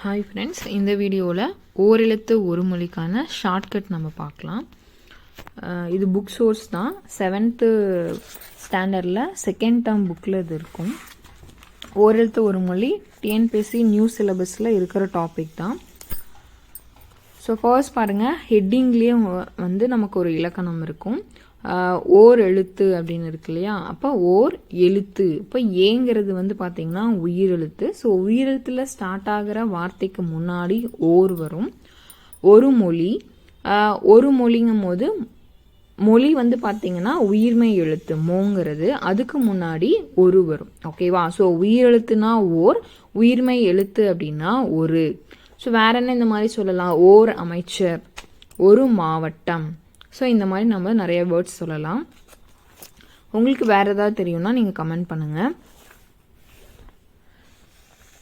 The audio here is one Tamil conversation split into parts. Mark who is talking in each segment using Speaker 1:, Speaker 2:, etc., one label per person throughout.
Speaker 1: ஹாய் ஃப்ரெண்ட்ஸ் இந்த வீடியோவில் ஓரெழுத்து ஒரு மொழிக்கான ஷார்ட்கட் நம்ம பார்க்கலாம். இது புக் சோர்ஸ் தான். செவன்த்து ஸ்டாண்டர்டில் செகண்ட் டேர்ம் புக்கில் இது இருக்கும். ஓரெழுத்து ஒரு மொழி டிஎன்பிஎஸ்சி நியூ சிலபஸில் இருக்கிற டாபிக் தான். ஸோ ஃபர்ஸ்ட் பாருங்கள் ஹெட்டிங்லேயே வந்து நமக்கு ஒரு இலக்கணம் இருக்கும். ஓர் எழுத்து அப்படின்னு இருக்கு இல்லையா? அப்போ ஓர் எழுத்து. இப்போ ஏங்கிறது வந்து பார்த்திங்கன்னா உயிரெழுத்து ஸோ உயிரெழுத்தில் ஸ்டார்ட் ஆகிற வார்த்தைக்கு முன்னாடி ஓர் வரும். ஒரு மொழி. ஒரு மொழிங்கும் போது மொழி வந்து பார்த்திங்கன்னா உயிர்மை எழுத்து மோங்கிறது. அதுக்கு முன்னாடி ஒரு வரும். ஓகேவா ஸோ உயிரெழுத்துனா ஓர் உயிர்மை எழுத்து அப்படின்னா ஒரு. ஸோ வேற என்ன இந்த மாதிரி சொல்லலாம்? ஓர் அமைச்சர் ஒரு மாவட்டம். ஸோ இந்த மாதிரி நம்ம நிறைய வேர்ட்ஸ் சொல்லலாம். உங்களுக்கு வேறு ஏதாவது தெரியும்னா நீங்கள் கமெண்ட் பண்ணுங்கள்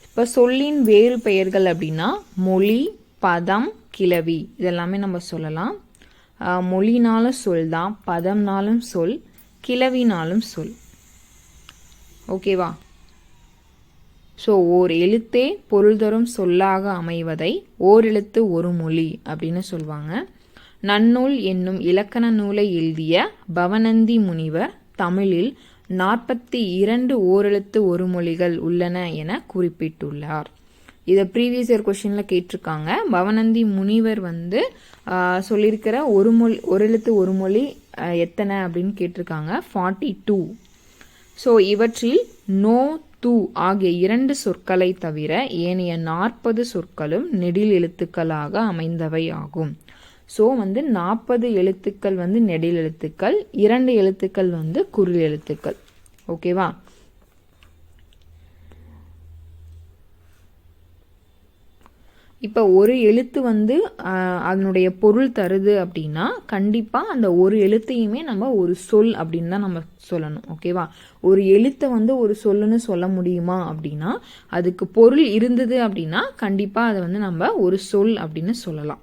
Speaker 1: இப்போ சொல்லின் வேறு பெயர்கள் அப்படின்னா மொழி பதம் கிளவி இதெல்லாமே நம்ம சொல்லலாம். மொழினாலும் சொல் தான் பதம்னாலும் சொல் கிளவினாலும் சொல். ஓகேவா ஸோ ஓர் எழுத்தே பொருள் தரும் சொல்லாக அமைவதை ஓரெழுத்து ஒரு மொழி அப்படின்னு சொல்லுவாங்க நன்னூல் என்னும் இலக்கண நூலை எழுதிய பவனந்தி முனிவர் தமிழில் நாற்பத்தி இரண்டு ஓரெழுத்து ஒரு மொழிகள் உள்ளன என குறிப்பிட்டுள்ளார். இதை ப்ரீவியஸ் இயர் கொஷினில் கேட்டிருக்காங்க. பவனந்தி முனிவர் வந்து சொல்லியிருக்கிற ஒரு மொழி ஒரு எழுத்து ஒரு மொழி எத்தனை அப்படின்னு கேட்டிருக்காங்க. ஃபார்ட்டி டூ ஸோ இவற்றில் நோ து ஆகிய இரண்டு சொற்களை தவிர ஏனைய நாற்பது சொற்களும் நெடில் எழுத்துக்களாக அமைந்தவை ஆகும். ஸோ வந்து நாற்பது எழுத்துக்கள் வந்து நெடில் எழுத்துக்கள் இரண்டு எழுத்துக்கள் வந்து குரில் எழுத்துக்கள். ஓகேவா இப்போ ஒரு எழுத்து வந்து அதனுடைய பொருள் தருது அப்படின்னா கண்டிப்பாக அந்த ஒரு எழுத்தையுமே நம்ம ஒரு சொல் அப்படின்னு தான் நம்ம சொல்லணும். ஓகேவா ஒரு எழுத்தை வந்து ஒரு சொல்லுன்னு சொல்ல முடியுமா அப்படின்னா அதுக்கு பொருள் இருந்தது அப்படின்னா கண்டிப்பாக அதை வந்து நம்ம ஒரு சொல் அப்படின்னு சொல்லலாம்.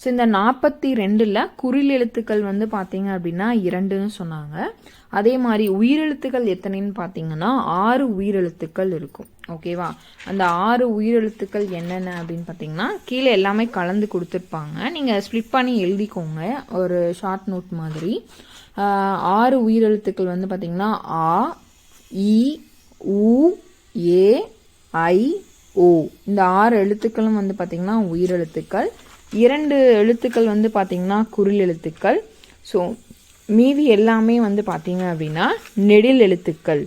Speaker 1: ஸோ இந்த நாற்பத்தி ரெண்டில் குறில் எழுத்துக்கள் வந்து பார்த்தீங்க அப்படின்னா இரண்டுன்னு சொன்னாங்க. அதே மாதிரி உயிரெழுத்துக்கள் எத்தனைன்னு பார்த்தீங்கன்னா ஆறு உயிரெழுத்துக்கள் இருக்கும். ஓகேவா அந்த ஆறு உயிரெழுத்துக்கள் என்னென்ன அப்படின்னு பார்த்தீங்கன்னா கீழே எல்லாமே கலந்து கொடுத்துருப்பாங்க. நீங்கள் ஸ்ப்ளிட் பண்ணி எழுதிக்கோங்க. ஒரு ஷார்ட் நோட் மாதிரி. ஆறு உயிரெழுத்துக்கள் வந்து பார்த்தீங்கன்னா ஆ இ உ ஏ ஐ ஓ. இந்த ஆறு எழுத்துக்களும் வந்து பார்த்தீங்கன்னா உயிரெழுத்துக்கள். இரண்டு எழுத்துக்கள் வந்து பார்த்திங்கன்னா குரில் எழுத்துக்கள். ஸோ மீதி எல்லாமே வந்து பார்த்தீங்க அப்படின்னா நெடில் எழுத்துக்கள்.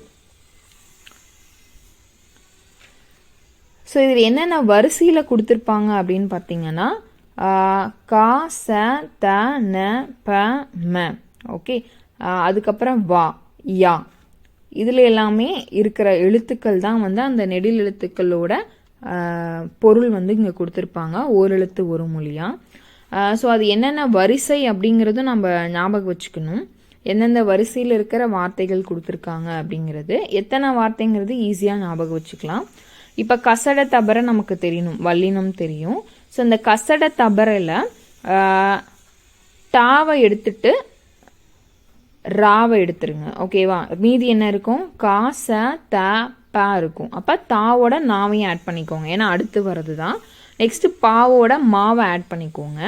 Speaker 1: ஸோ இதில் என்னென்ன வரிசையில் கொடுத்துருப்பாங்க அப்படின்னு பார்த்தீங்கன்னா கா ச த ந ப ம. ஓகே அதுக்கப்புறம் வா யா. இதில் எல்லாமே இருக்கிற எழுத்துக்கள் தான் வந்து அந்த நெடில் எழுத்துக்களோட பொருள் வந்து இங்கே கொடுத்துருப்பாங்க. ஓரெழுத்து ஒரு மொழியாக ஸோ அது என்னென்ன வரிசை அப்படிங்கிறதும் நம்ம ஞாபகம் வச்சுக்கணும். எந்தெந்த வரிசையில் இருக்கிற வார்த்தைகள் கொடுத்துருக்காங்க அப்படிங்கிறது. எத்தனை வார்த்தைங்கிறது ஈஸியாக ஞாபகம் வச்சுக்கலாம். இப்போ கசட தபரை நமக்கு தெரியணும். வல்லினம் தெரியும். ஸோ இந்த கசட தபரையில் டாவை எடுத்துட்டு ராவை எடுத்துருங்க. ஓகேவா மீதி என்ன இருக்கும்? காச த பா இருக்கும். அப்போ தாவோட நாவையும் ஆட் பண்ணிக்கோங்க. ஏன்னா அடுத்து வர்றது தான் நெக்ஸ்ட்டு பாவோட மாவை ஆட் பண்ணிக்கோங்க.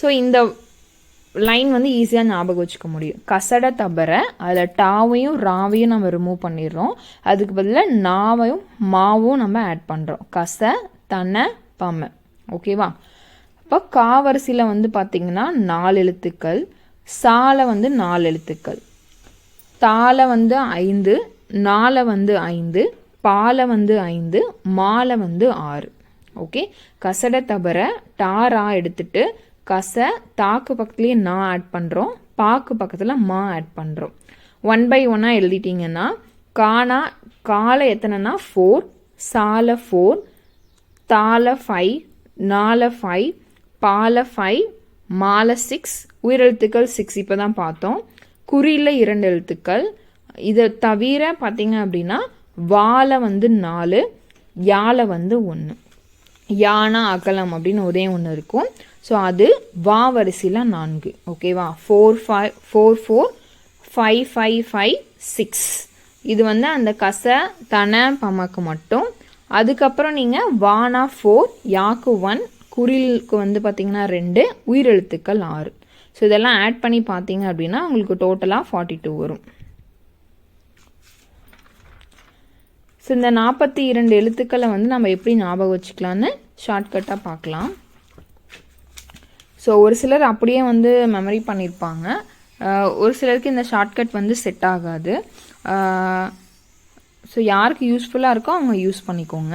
Speaker 1: ஸோ இந்த லைன் வந்து ஈஸியாக ஞாபகம் வச்சுக்க முடியும். கசட தவிர அதில் டாவையும் ராவையும் நம்ம ரிமூவ் பண்ணிடுறோம். அதுக்கு பதிலாக நாவையும் மாவும் நம்ம ஆட் பண்ணுறோம் கச தன பம. ஓகேவா அப்போ காவரிசையில் வந்து பார்த்தீங்கன்னா நாலு எழுத்துக்கள். சாலை வந்து நாலு எழுத்துக்கள். தாலை வந்து ஐந்து. நாலை வந்து ஐந்து. பாலை வந்து ஐந்து மாலை வந்து ஆறு. ஓகே? கசட தபர டாரா எடுத்துட்டு கச தாக்கு பக்கத்துலேயே நான் ஆட் பண்ணுறோம் பாக்கு பக்கத்தில் மா ஆட் பண்ணுறோம் ஒன் பை ஒன்னாக எழுதிட்டிங்கன்னா காணா காலை எத்தனைனா ஃபோர் சால ஃபோர் தால ஃபைவ் நால ஃபைவ் பால ஃபைவ் மாலை சிக்ஸ் உயிரெழுத்துக்கள் சிக்ஸ் இப்போ தான் பார்த்தோம். குறியில் இரண்டு எழுத்துக்கள். இதை தவிர பார்த்தீங்க அப்படின்னா வாழை வந்து நாலு யாழை வந்து ஒன்று யானா அகலம் அப்படின்னு ஒரே ஒன்று இருக்கும். ஸோ அது வா வரிசையில் நான்கு. ஓகேவா four five four four five five five six இது வந்து அந்த கச தன பமக்கு மட்டும். அதுக்கப்புறம் நீங்கள் வானா ஃபோர் யாக்கு ஒன் குரிலுக்கு வந்து பார்த்தீங்கன்னா ரெண்டு உயிரெழுத்துக்கள் ஆறு. ஸோ இதெல்லாம் ஆட் பண்ணி பார்த்தீங்க அப்படின்னா உங்களுக்கு டோட்டலாக ஃபார்ட்டி டூ வரும். ஸோ இந்த நாற்பத்தி இரண்டு எழுத்துக்களை வந்து நம்ம எப்படி ஞாபகம் வச்சுக்கலான்னு ஷார்ட்கட்டாக பார்க்கலாம். ஸோ ஒரு சிலர் அப்படியே வந்து மெமரி பண்ணியிருப்பாங்க ஒரு சிலருக்கு இந்த ஷார்ட்கட் வந்து செட் ஆகாது. ஸோ யாருக்கு யூஸ்ஃபுல்லாக இருக்கோ அவங்க யூஸ் பண்ணிக்கோங்க.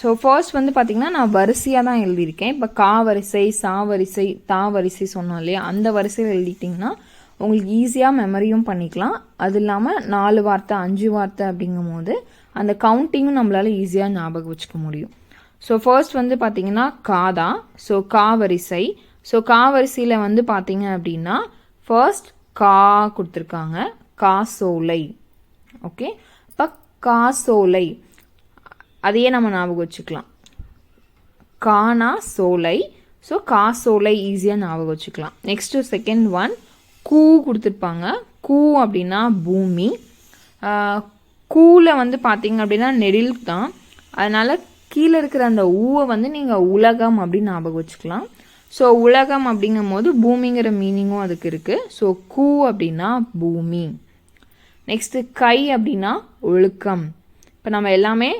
Speaker 1: ஸோ ஃபர்ஸ்ட் வந்து பார்த்திங்கன்னா நான் வரிசையாக தான் எழுதியிருக்கேன். இப்போ கா வரிசை சா வரிசை தா வரிசை சொன்னோம் இல்லையா? அந்த வரிசையில் எழுதிட்டிங்கன்னா உங்களுக்கு ஈஸியாக மெமரியும் பண்ணிக்கலாம். அது இல்லாமல் நாலு வார்த்தை அஞ்சு வார்த்தை அப்படிங்கும் போது அந்த கவுண்டிங்கும் நம்மளால் ஈஸியாக ஞாபகம் வச்சுக்க முடியும். ஸோ ஃபர்ஸ்ட் வந்து பார்த்தீங்கன்னா காதா. ஸோ கா வரிசை ஸோ கா வரிசையில் வந்து பார்த்தீங்க அப்படின்னா ஃபர்ஸ்ட் கா கொடுத்துருக்காங்க. காசோலை. ஓகே இப்போ காசோலை. அதையே நம்ம ஞாபகம் வச்சுக்கலாம். கானா சோலை. ஸோ காசோலை ஈஸியாக ஞாபகம் வச்சுக்கலாம். நெக்ஸ்ட்டு செகண்ட் ஒன் கூ கொடுத்துருப்பாங்க. கூ அப்படின்னா பூமி. கூவில் வந்து பார்த்தீங்க அப்படின்னா நெடில் தான். அதனால் கீழே இருக்கிற அந்த ஊவை வந்து நீங்கள் உலகம் அப்படின்னு ஞாபகம் வச்சுக்கலாம். ஸோ உலகம் அப்படிங்கும் போது பூமிங்கிற மீனிங்கும் அதுக்கு இருக்குது ஸோ கூ அப்படின்னா பூமி. நெக்ஸ்ட்டு கை அப்படின்னா ஒழுக்கம். இப்போ நம்ம எல்லாமே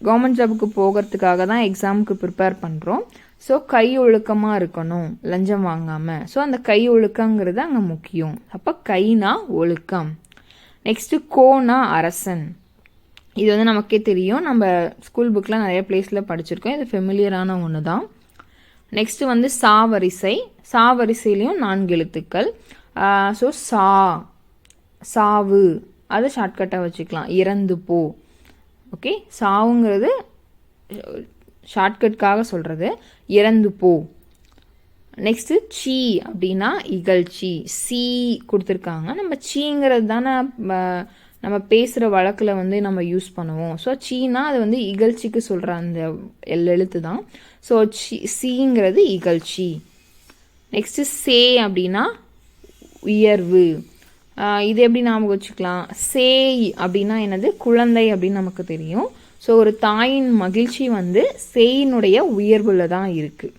Speaker 1: கவர்மெண்ட் ஜாபுக்கு போகிறதுக்காக தான் எக்ஸாமுக்கு ப்ரிப்பேர் பண்ணுறோம் ஸோ கை ஒழுக்கமாக இருக்கணும் லஞ்சம் வாங்காமல் ஸோ அந்த கை ஒழுக்கங்கிறது அங்கே முக்கியம். அப்போ கைனா ஒழுக்கம். நெக்ஸ்ட்டு கோனா அரசன். இது வந்து நமக்கே தெரியும். நம்ம ஸ்கூல் புக்கில் நிறைய பிளேஸில் படிச்சிருக்கோம். இது ஃபெமிலியரான ஒன்று தான் நெக்ஸ்ட்டு வந்து சா வரிசை சா வரிசையிலையும் நான்கு எழுத்துக்கள். ஸோ சா சாவு. அதை ஷார்ட்கட்டாக வச்சுக்கலாம். இறந்து போ. ஓகே சாவுங்கிறது ஷார்ட்கட்காக சொல்கிறது இறந்து போ. நெக்ஸ்ட்டு சீ அப்படின்னா இகழ்ச்சி. சி கொடுத்துருக்காங்க. நம்ம சீங்கிறது தானே நம்ம பேசுகிற வழக்கில் வந்து நம்ம யூஸ் பண்ணுவோம். ஸோ சீனா அது வந்து இகழ்ச்சிக்கு சொல்கிற அந்த எழுத்து தான். ஸோ சி சீங்கிறது இகழ்ச்சி. நெக்ஸ்ட்டு சே அப்படின்னா உயர்வு. இது எப்படி ஞாபகம் வச்சுக்கலாம்? சேய் அப்படின்னா என்னது? குழந்தை அப்படின்னு நமக்கு தெரியும். ஸோ ஒரு தாயின் மகிழ்ச்சி வந்து சேயினுடைய உயர்வில் தான் இருக்குது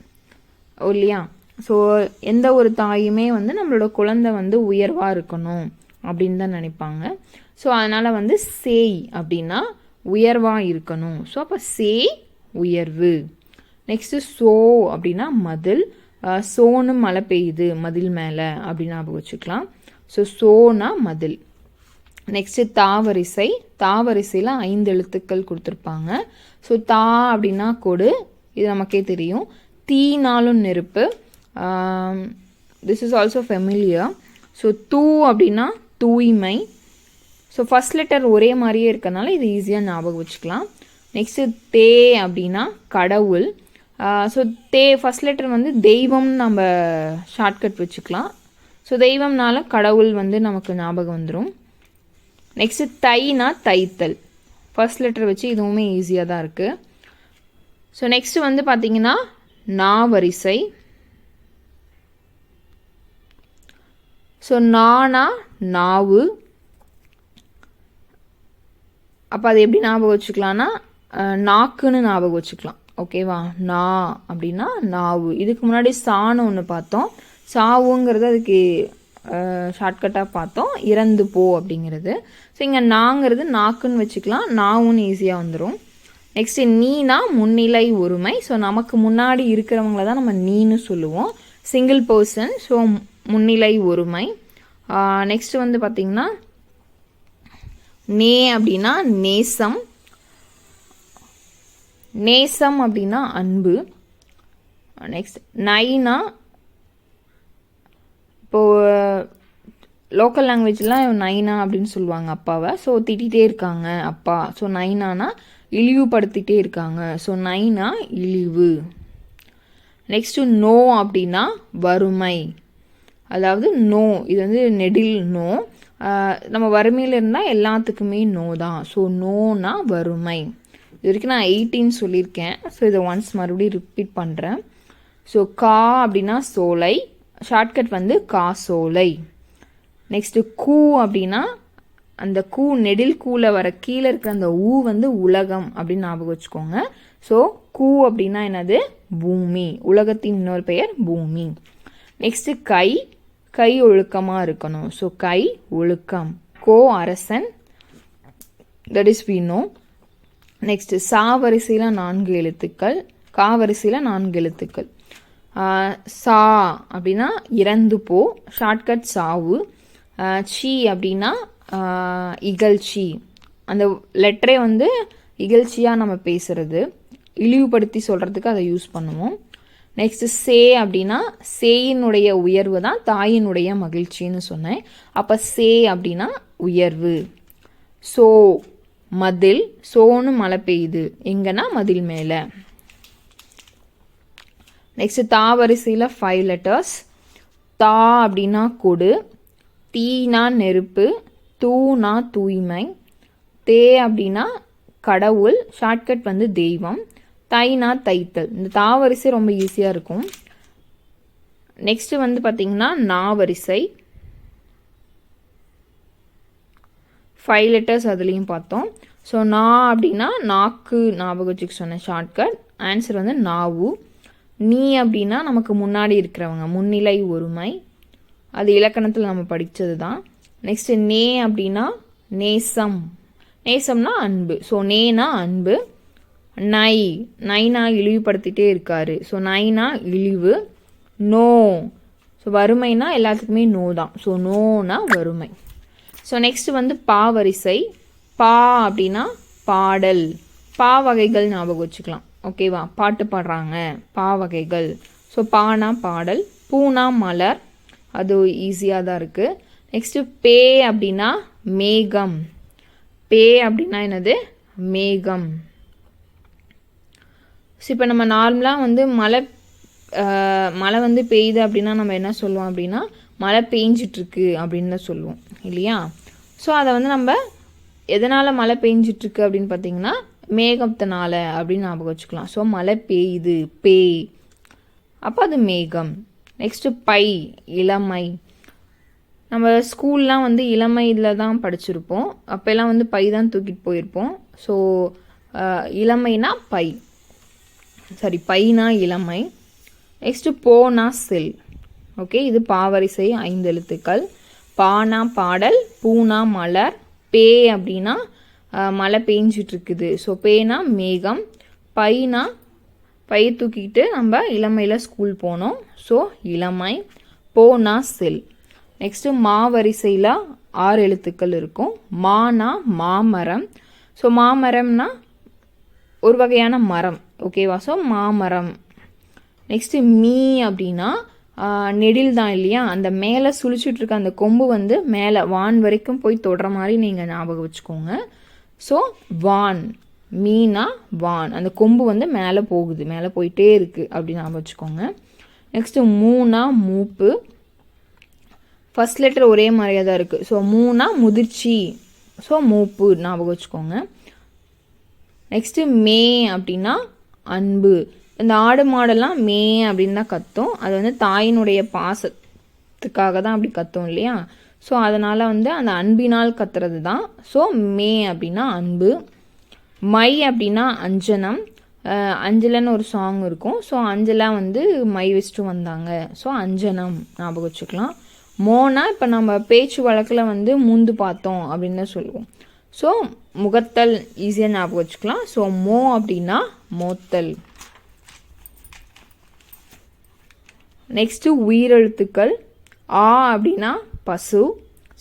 Speaker 1: இல்லையா? ஸோ எந்த ஒரு தாயுமே வந்து நம்மளோட குழந்தை வந்து உயர்வாக இருக்கணும் அப்படின்னு தான் நினைப்பாங்க. ஸோ அதனால் வந்து சேய் அப்படின்னா உயர்வாக இருக்கணும். ஸோ அப்போ சேய் உயர்வு. நெக்ஸ்ட்டு சோ அப்படின்னா மதில். அஹ் சோன்னு மழை பெய்யுது மதில் மேலே அப்படின்னு ஞாபகம் வச்சுக்கலாம். ஸோ சோனா மதில். நெக்ஸ்ட்டு தாவரிசை. தாவரிசையில் ஐந்து எழுத்துக்கள் கொடுத்துருப்பாங்க. ஸோ தா அப்படின்னா கொடு. இது நமக்கே தெரியும். தீனாலும் நெருப்பு. This is also familiar so தூ அப்படின்னா தூய்மை. ஸோ ஃபர்ஸ்ட் லெட்டர் ஒரே மாதிரியே இருக்கறனால இது ஈஸியாக ஞாபகம் வச்சுக்கலாம். நெக்ஸ்ட்டு தே அப்படின்னா கடவுள். ஸோ தே ஃபர்ஸ்ட் லெட்டர் வந்து தெய்வம்னு நம்ம ஷார்ட்கட் வச்சுக்கலாம். ஸோ தெய்வம்னால கடவுள் வந்து நமக்கு ஞாபகம் வந்துடும் நெக்ஸ்ட்டு தைனா தைத்தல். ஃபர்ஸ்ட் லெட்டர் வச்சு இதுவுமே ஈஸியாக தான் இருக்குது ஸோ நெக்ஸ்ட்டு வந்து பார்த்தீங்கன்னா நா வரிசை ஸோ நானா நாவு. அப்போ அது எப்படி ஞாபகம் வச்சுக்கலான்னா நாக்குன்னு ஞாபகம் வச்சுக்கலாம். ஓகேவா நா அப்படின்னா நாவு. இதுக்கு முன்னாடி சான்னு ஒன்று பார்த்தோம். சாவுங்கிறது அதுக்கு ஷார்ட்கட்டாக பார்த்தோம். இறந்து போ அப்படிங்கிறது. ஸோ இங்கே நாங்கிறது நாக்குன்னு வச்சுக்கலாம். நாவுன்னு ஈஸியாக வந்துடும் நெக்ஸ்ட்டு நீனா முன்னிலை ஒருமை. ஸோ நமக்கு முன்னாடி இருக்கிறவங்கள தான் நம்ம நீன்னு சொல்லுவோம். சிங்கிள் பர்சன் ஸோ முன்னிலை ஒருமை. நெக்ஸ்ட் வந்து பார்த்திங்கன்னா நே அப்படின்னா நேசம். நேசம் அப்படின்னா அன்பு. நெக்ஸ்ட் நைனா இப்போது லோக்கல் லாங்குவேஜ்லாம் நைனா அப்படின்னு சொல்லுவாங்க அப்பாவை. ஸோ திட்டிகிட்டே இருக்காங்க அப்பா. ஸோ நைனானா இழிவுபடுத்திகிட்டே இருக்காங்க. ஸோ நைனா இழிவு. நெக்ஸ்ட்டு நோ அப்படின்னா வறுமை. அதாவது நோ இது வந்து நெடில் நோ நம்ம வறுமையில் இருந்தால் எல்லாத்துக்குமே நோ தான். ஸோ நோனா வறுமை. இது வரைக்கும் நான் எயிட்டின்னு சொல்லியிருக்கேன். ஸோ இதை ஒன்ஸ் மறுபடியும் ரிப்பீட் பண்ணுறேன் ஸோ கா அப்படின்னா சோலை. ஷார்ட்கட் வந்து காசோலை. நெக்ஸ்ட்டு கூ அப்படின்னா அந்த கூ நெடில் கூல வர கீழே இருக்கிற அந்த ஊ வந்து உலகம் அப்படின்னு ஞாபகம் வச்சுக்கோங்க. ஸோ கூ அப்படின்னா என்னது? பூமி. உலகத்தின் இன்னொரு பெயர் பூமி. நெக்ஸ்ட்டு கை கை ஒழுக்கமாக இருக்கணும். ஸோ கை ஒழுக்கம். கோ அரசன். தட் இஸ் வினோ நெக்ஸ்ட்டு சா வரிசையில் நான்கு எழுத்துக்கள். கா வரிசையில் நான்கு எழுத்துக்கள். சா அப்படின்னா இறந்து போ ஷார்ட்கட் சாவு. சி அப்படின்னா இகழ்ச்சி. அந்த லெட்டரே வந்து இகழ்ச்சியாக நம்ம பேசுகிறது இழிவுபடுத்தி சொல்கிறதுக்கு அதை யூஸ் பண்ணுவோம். நெக்ஸ்ட்டு சே அப்படின்னா சேயினுடைய உயர்வு தான் தாயினுடைய மகிழ்ச்சின்னு சொன்னேன். அப்போ சே அப்படின்னா உயர்வு. சோ மதில் சோன்னு மழை பெய்யுது. எங்கன்னா மதில் மேலே. நெக்ஸ்ட்டு தா வரிசையில் ஃபைவ் லெட்டர்ஸ் தா அப்படின்னா கொடு. தீனா நெருப்பு. தூனா தூய்மை. தே அப்படின்னா கடவுள். ஷார்ட்கட் வந்து தெய்வம். தைனா தைத்தல். இந்த தா வரிசை ரொம்ப ஈஸியாக இருக்கும். நெக்ஸ்ட்டு வந்து பார்த்தீங்கன்னா நா வரிசை. ஃபைவ் லெட்டர்ஸ் அதுலேயும் பார்த்தோம். ஸோ நா அப்படின்னா நாக்கு ஞாபகம் வச்சுக்க சொன்னேன் ஷார்ட்கட் ஆன்சர் வந்து நாவு. நீ அப்படின்னா நமக்கு முன்னாடி இருக்கிறவங்க முன்னிலை ஒருமை. அது இலக்கணத்தில் நம்ம படித்தது தான் நெக்ஸ்ட் நே அப்படின்னா நேசம். நேசம்னா அன்பு. ஸோ நேனா அன்பு. நை. நைனா இழிவுபடுத்திட்டே இருக்காரு. ஸோ நைனா இழிவு. நோ. ஸோ வறுமைனா எல்லாத்துக்குமே நோ தான். ஸோ நோனா வறுமை. ஸோ நெக்ஸ்ட் வந்து பா வரிசை. பா அப்படின்னா பாடல். பா வகைகள் ஞாபகம் வச்சுக்கலாம். ஓகேவா பாட்டு பாடுறாங்க. பா வகைகள். ஸோ பானா பாடல் பூனா மலர். அது ஈஸியாக தான் இருக்குது நெக்ஸ்ட்டு பே அப்படின்னா மேகம். பே அப்படின்னா என்னது? மேகம். ஸோ இப்போ நம்ம நார்மலாக வந்து மழை மழை வந்து பெய்யுது அப்படின்னா நம்ம என்ன சொல்லுவோம் அப்படின்னா மழை பெஞ்சிட்ருக்கு அப்படின்னு தான் சொல்லுவோம். இல்லையா? ஸோ அதை வந்து நம்ம எதனால் மழை பெஞ்சிட்ருக்கு அப்படின்னு பார்த்தீங்கன்னா மேகத்தினால அப்படின்னு ஞாபகம் வச்சுக்கலாம். ஸோ மழை பெய்யுது பேய். அப்போ அது மேகம். நெக்ஸ்ட்டு பை இளமை. நம்ம ஸ்கூல்லாம் வந்து இளமையில் தான் படிச்சிருப்போம். அப்போல்லாம் வந்து பை தான் தூக்கிட்டு போயிருப்போம். ஸோ இளமைனா பை. சாரி பைனா இளமை. நெக்ஸ்ட்டு போனா செல். ஓகே இது பாவரிசை ஐந்து எழுத்துக்கள். பானா பாடல் பூனா மலர் பே அப்படின்னா மழை பெஞ்சிட்டு இருக்குது ஸோ பேனா மேகம் பைனா பை தூக்கிட்டு நம்ம இளமையில் ஸ்கூல் போனோம். ஸோ இளமை போனா செல். நெக்ஸ்ட்டு மாவரிசையில் ஆறு எழுத்துக்கள் இருக்கும். மானா மாமரம். ஸோ மாமரம்னா ஒரு வகையான மரம். ஓகேவா ஸோ மாமரம். நெக்ஸ்ட்டு மீ அப்படின்னா நெடில் தான் இல்லையா? அந்த மேலே சுழிச்சுட்ருக்க அந்த கொம்பு வந்து மேலே வான் வரைக்கும் போய் தொடுற மாதிரி நீங்கள் ஞாபகம் வச்சுக்கோங்க. ஸோ வான் மீனா வான். அந்த கொம்பு வந்து மேலே போகுது. மேலே போயிட்டே இருக்குது அப்படின்னு ஞாபகம் வச்சுக்கோங்க. நெக்ஸ்ட்டு மூணா மூப்பு. ஃபர்ஸ்ட் லெட்டர் ஒரே மாதிரியாக தான் இருக்குது ஸோ மூணா முதிர்ச்சி. ஸோ மூப்பு ஞாபகம் வச்சுக்கோங்க. நெக்ஸ்ட்டு மே அப்படின்னா அன்பு. இந்த ஆடு மாடெல்லாம் மே அப்படின்னு தான் கத்தும். அது வந்து தாயினுடைய பாசத்துக்காக தான் அப்படி கத்தும் இல்லையா? ஸோ அதனால் வந்து அந்த அன்பினால் கத்துறது தான் ஸோ மே அப்படின்னா அன்பு. மை அப்படின்னா அஞ்சனம். அஞ்சலன்னு ஒரு சாங் இருக்கும். ஸோ அஞ்சலா வந்து மை வச்சுட்டு வந்தாங்க. ஸோ அஞ்சனம் ஞாபகம் வச்சுக்கலாம். மோனா இப்போ நம்ம பேச்சு வழக்கில் வந்து மூந்து பார்த்தோம் அப்படின்னு சொல்லுவோம். ஸோ முகத்தல் ஈஸியாக ஞாபகம் வச்சுக்கலாம். ஸோ மோ அப்படின்னா மோத்தல். நெக்ஸ்ட்டு உயிரெழுத்துக்கள். ஆ அப்படின்னா பசு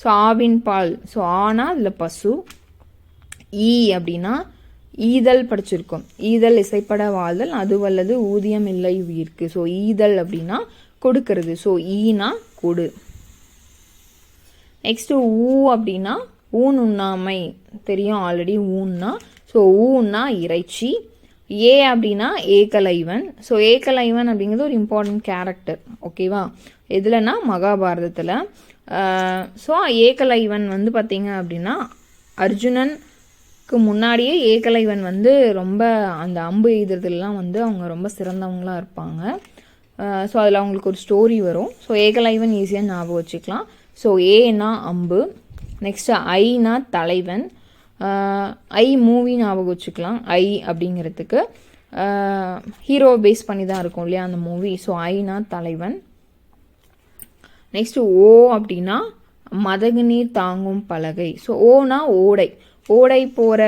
Speaker 1: ஸோ ஆவின் பால் ஸோ ஆனா அதில் பசு ஈ அப்படின்னா ஈதல் படிச்சிருக்கோம். ஈதல் இசைப்பட வாழ்தல் அது வல்லது ஊதியம் இல்லை உயிர்க்கு. ஸோ ஈதல் அப்படின்னா கொடுக்கறது. ஸோ ஈனா கொடு. நெக்ஸ்ட் ஊ அப்படின்னா ஊன் உண்ணாமை தெரியும் ஆல்ரெடி ஊன்னா. ஸோ ஊன்னா இறைச்சி. ஏ அப்படின்னா ஏகலைவன். ஸோ ஏகலைவன் அப்படிங்கிறது ஒரு இம்பார்ட்டன்ட் கேரக்டர் ஓகேவா எதுலன்னா மகாபாரதத்தில். ஸோ ஏகலைவன் வந்து பார்த்திங்க அப்படின்னா அர்ஜுனனுக்கு முன்னாடியே ஏகலைவன் வந்து ரொம்ப அந்த அம்பு எய்துறதுலாம் வந்து அவங்க ரொம்ப சிறந்தவங்களா இருப்பாங்க. ஸோ அதில் அவங்களுக்கு ஒரு ஸ்டோரி வரும். ஸோ ஏகலைவன் ஈஸியாக ஞாபகம் வச்சுக்கலாம். ஸோ ஏனா அம்பு நெக்ஸ்ட்டு ஐனா தலைவன். ஐ மூவி ஞாபகம் வச்சுக்கலாம். ஐ அப்படிங்கிறதுக்கு. ஹீரோ பேஸ் பண்ணி தான் இருக்கும் இல்லையா அந்த மூவி ஸோ ஐனா தலைவன். நெக்ஸ்ட்டு ஓ அப்படின்னா மதகு நீர் தாங்கும் பலகை. ஸோ ஓனா ஓடை. ஓடை போகிற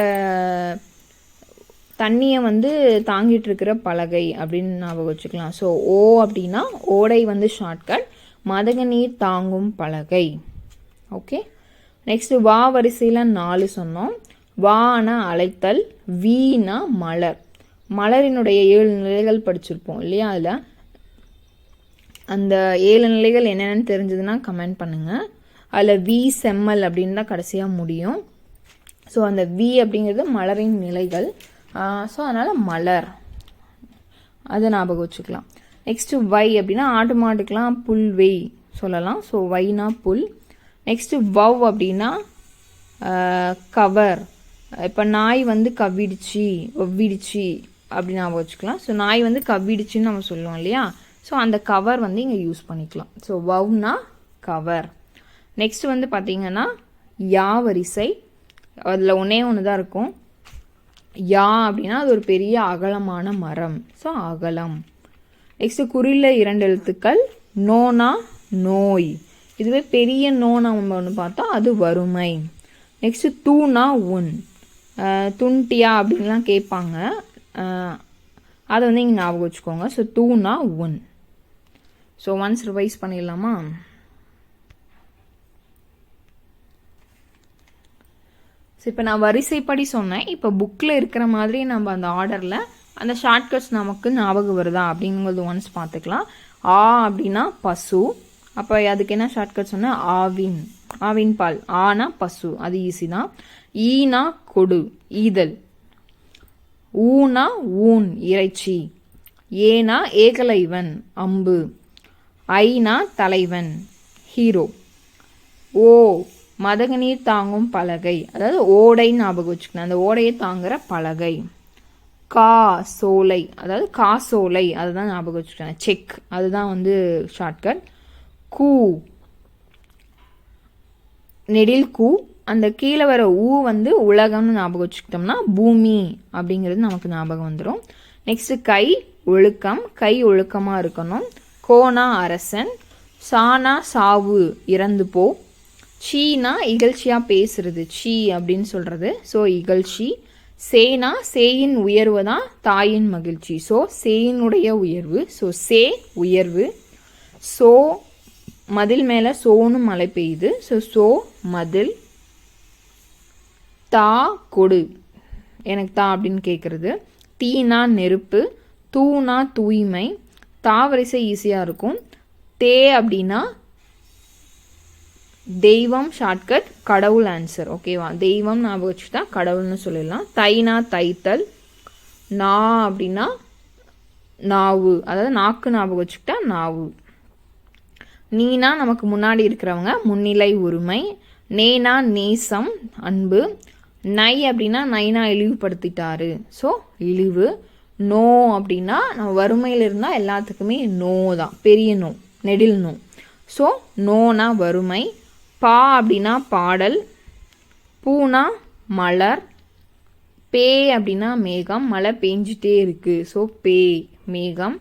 Speaker 1: தண்ணியை வந்து தாங்கிட்டு இருக்கிற பலகை அப்படின்னு ஞாபகம் வச்சுக்கலாம். ஸோ ஓ அப்படின்னா ஓடை வந்து ஷார்ட்கட் மதகு நீர் தாங்கும் பலகை. ஓகே நெக்ஸ்ட் வா வரிசையில் நாலு சொன்னோம். வான அழைத்தல் வீணா மலர். மலரினுடைய ஏழு நிலைகள் படிச்சிருப்போம் இல்லையா அதில்? அந்த ஏழு நிலைகள் என்னென்னு தெரிஞ்சதுன்னா கமெண்ட் பண்ணுங்கள் அதில் வி செம்மல் அப்படின்னு தான் கடைசியாக முடியும். ஸோ அந்த வி அப்படிங்கிறது மலரின் நிலைகள். ஸோ அதனால் மலர். அதை ஞாபகம் வச்சுக்கலாம். நெக்ஸ்ட்டு வை அப்படின்னா ஆட்டு மாட்டுக்கெலாம் புல் வெய் சொல்லலாம். ஸோ வைனா புல். நெக்ஸ்ட்டு வவ் அப்படின்னா கவர். இப்போ நாய் வந்து கவ்விடுச்சு ஒவ்விடுச்சு அப்படின்னு ஞாபகம் வச்சுக்கலாம். ஸோ நாய் வந்து கவ்விடுச்சுன்னு நம்ம சொல்லுவோம் இல்லையா? ஸோ அந்த கவர் வந்து இங்கே யூஸ் பண்ணிக்கலாம். ஸோ வவ்னா கவர் நெக்ஸ்ட் வந்து பார்த்தீங்கன்னா யா வரிசை. அதில் ஒன்றே ஒன்று தான் இருக்கும். யா அப்படின்னா அது ஒரு பெரிய அகலமான மரம். ஸோ அகலம். நெக்ஸ்ட் குறில இரண்டு எழுத்துக்கள். நோனா நோய். இதுவே பெரிய நோனா ஒன்று பார்த்தா அது வறுமை. நெக்ஸ்ட் தூணா உன். துண்டியா அப்படின்லாம் கேட்பாங்க. அதை வந்து இங்கே ஞாபகம் வச்சுக்கோங்க. ஸோ தூணா உன். ஸோ ஒன்ஸ் ரிவைஸ் பண்ணிடலாமா? ஸோ இப்போ நான் வரிசைப்படி சொன்னேன். இப்போ புக்கில் இருக்கிற மாதிரி நம்ம அந்த ஆர்டரில் அந்த ஷார்ட்கட்ஸ் நமக்கு ஞாபகம் வருதா அப்படிங்கிறது ஒன்ஸ் பார்த்துக்கலாம். ஆ அப்படின்னா பசு. அப்போ அதுக்கு என்ன ஷார்ட்கட் சொன்னால் ஆவின். ஆவின் பால். ஆனா பசு. அது ஈஸி தான். ஈனா கொடு. ஈதல். ஊனா ஊன். இறைச்சி. ஏனா ஏகலைவன். அம்பு. ஐநா தலைவன் ஹீரோ. ஓ மதகநீர் தாங்கும் பலகை. அதாவது ஓடை ஞாபகம் வச்சுக்கணும். அந்த ஓடையை தாங்குகிற பலகை. கா சோலை. அதாவது கா சோலை. அதுதான் ஞாபகம் வச்சுக்கணும். செக். அதுதான் வந்து ஷார்ட்கட் கூ. நெடில் கூ. அந்த கீழே வர ஊ வந்து உலகம்னு ஞாபகம் வச்சுக்கிட்டோம்னா பூமி அப்படிங்கிறது நமக்கு ஞாபகம் வந்துடும் நெக்ஸ்ட்டு கை ஒழுக்கம். கை ஒழுக்கமாக இருக்கணும். கோனா அரசன் சானா சாவு இறந்து போ சீனா இகழ்ச்சியாக பேசுறது. சீ அப்படின்னு சொல்கிறது ஸோ இகழ்ச்சி. சேனா சேயின் உயர்வு தான் தாயின் மகிழ்ச்சி. ஸோ சேயினுடைய உயர்வு. ஸோ சே உயர்வு. சோ மதில் மேலே சோனு மழை பெய்யுது. ஸோ சோ மதில். தா கொடு. எனக்கு தா அப்படின்னு கேட்குறது தீனா நெருப்பு. தூணா தூய்மை. தாவரிசை ஈஸியாக இருக்கும். தே அப்படின்னா தெய்வம் ஷார்ட்கட் கடவுள் ஆன்சர் ஓகேவா தெய்வம் ஞாபகம் வச்சுட்டா கடவுள்னு சொல்லிடலாம். தைனா தைத்தல் நா அப்படின்னா நாவு. அதாவது நாக்கு ஞாபகம் வச்சுக்கிட்டா நாவு. நீனா நமக்கு முன்னாடி இருக்கிறவங்க முன்னிலை உரிமை. நேனா நேசம் அன்பு. நை அப்படின்னா நைனா இழிவுபடுத்திட்டாரு. ஸோ இழிவு. நோ அப்படின்னா நம்ம வறுமையில் இருந்தால் எல்லாத்துக்குமே நோ தான். பெரிய நோ நெடில் நோ. ஸோ நோனா வறுமை பா அப்படின்னா பாடல் பூனா மலர் பே அப்படின்னா மேகம் மழை பெஞ்சிட்டே இருக்குது ஸோ பே மேகம்.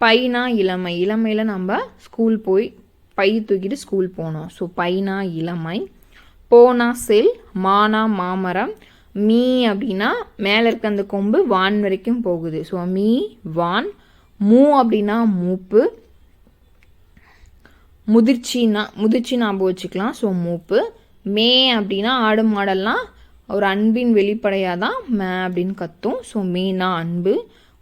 Speaker 1: பைனா இளமை இளமையில் நம்ம ஸ்கூல் போய் பை தூக்கிட்டு ஸ்கூல் போனோம். ஸோ பைனா இளமை. போனா செல் மானா மாமரம். மீ அப்படின்னா மேலே இருக்க அந்த கொம்பு வான் வரைக்கும் போகுது. ஸோ மீ வான். மூ அப்படின்னா மூப்பு. முதிர்ச்சின்னா முதிர்ச்சி ஞாபகம் வச்சுக்கலாம். ஸோ மூப்பு. மே அப்படின்னா ஆடு மாடெல்லாம் ஒரு அன்பின் வெளிப்படையாக தான் மே அப்படின்னு கத்தும். ஸோ மீனா அன்பு.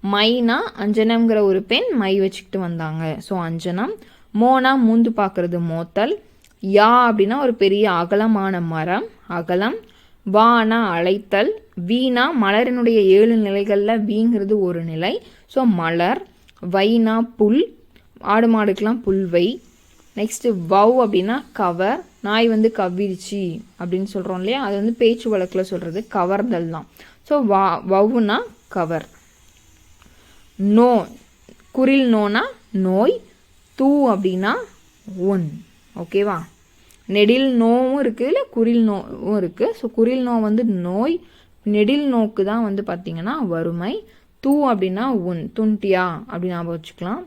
Speaker 1: மைனா அஞ்சனம்ங்கிற ஒரு பெண் மை வச்சுக்கிட்டு வந்தாங்க. ஸோ அஞ்சனம். மோனா மூந்து பார்க்குறது மோத்தல். யா அப்படின்னா ஒரு பெரிய அகலமான மரம். அகலம். வானா அழைத்தல் வீணா மலரினுடைய ஏழு நிலைகளில் வீங்கிறது ஒரு நிலை. ஸோ மலர் வைனா புல் ஆடு மாடுக்கெலாம் புல்வை நெக்ஸ்ட்டு வவ் அப்படின்னா கவர் நாய் வந்து கவ்விருச்சு அப்படின்னு சொல்கிறோம் இல்லையா? அது வந்து பேச்சு வழக்கில் சொல்கிறது கவர்தல் தான். ஸோ வா வவ்னா கவர். நோ குரில் நோனா நோய் தூ அப்படின்னா ஒன். ஓகேவா நெடில் நோவும் இருக்குது இல்லை குரில் நோவும் இருக்குது ஸோ குரில் நோ வந்து நோய். நெடில் நோக்கு தான் வந்து பார்த்திங்கன்னா வறுமை. தூ அப்படின்னா உன் துண்டியா அப்படி ஞாபகம் வச்சுக்கலாம்.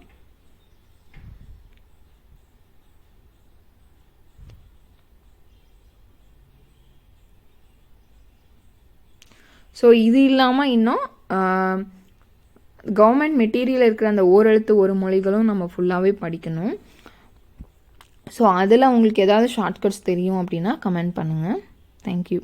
Speaker 1: ஸோ இது இல்லாமல் இன்னும் கவர்மெண்ட் மெட்டீரியல் இருக்கிற அந்த ஓரெழுத்து ஒரு மொழிகளும் நம்ம ஃபுல்லாகவே படிக்கணும். ஸோ அதில் உங்களுக்கு ஏதாவது ஷார்ட்கட்ஸ் தெரியும் அப்படின்னா கமெண்ட் பண்ணுங்கள் தேங்க்யூ